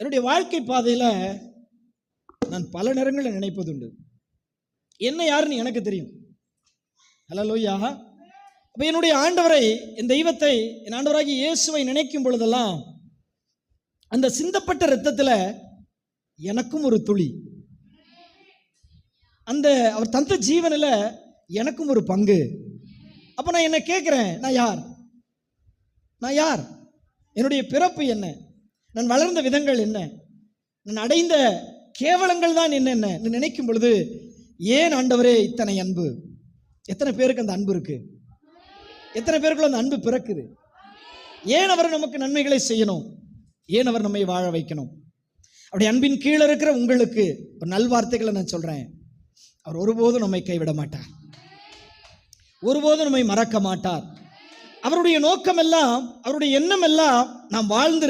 என்னுடைய வாழ்க்கை பாதையில் நான் பல நேரங்களில் நினைப்பதுண்டு. என்ன யாருன்னு எனக்கு தெரியும். ஹலோ லோய்யா அப்போ என்னுடைய ஆண்டவரை என் தெய்வத்தை என் ஆண்டவராகி இயேசுவை நினைக்கும் பொழுதெல்லாம் அந்த சிந்தப்பட்ட இரத்தத்தில் எனக்கும் ஒரு துளி. அந்த அவர் தந்த ஜீவனில் எனக்கும் ஒரு பங்கு. அப்போ நான் என்ன கேட்குறேன் நான் யார்? நான் யார்? என்னுடைய பிறப்பு என்ன? நான் வளர்ந்த விதங்கள் என்ன? நான் அடைந்த கேவலங்கள் தான் என்னென்ன நினைக்கும் பொழுது ஏன் ஆண்டவரே இத்தனை அன்பு? எத்தனை பேருக்கு அந்த அன்பு இருக்கு? எத்தனை பேருக்குள்ள அந்த அன்பு பிறக்குது? ஏன் அவர் நமக்கு நன்மைகளை செய்யணும்? ஏன் அவர் நம்மை வாழ வைக்கணும்? அப்படி அன்பின் கீழே இருக்கிற உங்களுக்கு ஒரு நல்வார்த்தைகளை நான் சொல்றேன். அவர் ஒருபோதும் நம்மை கைவிட மாட்டார். ஒருபோதும் நம்மை மறக்க மாட்டார். அவருடைய நோக்கம் எல்லாம் அவருடைய எண்ணம் எல்லாம் நாம் வாழ்ந்து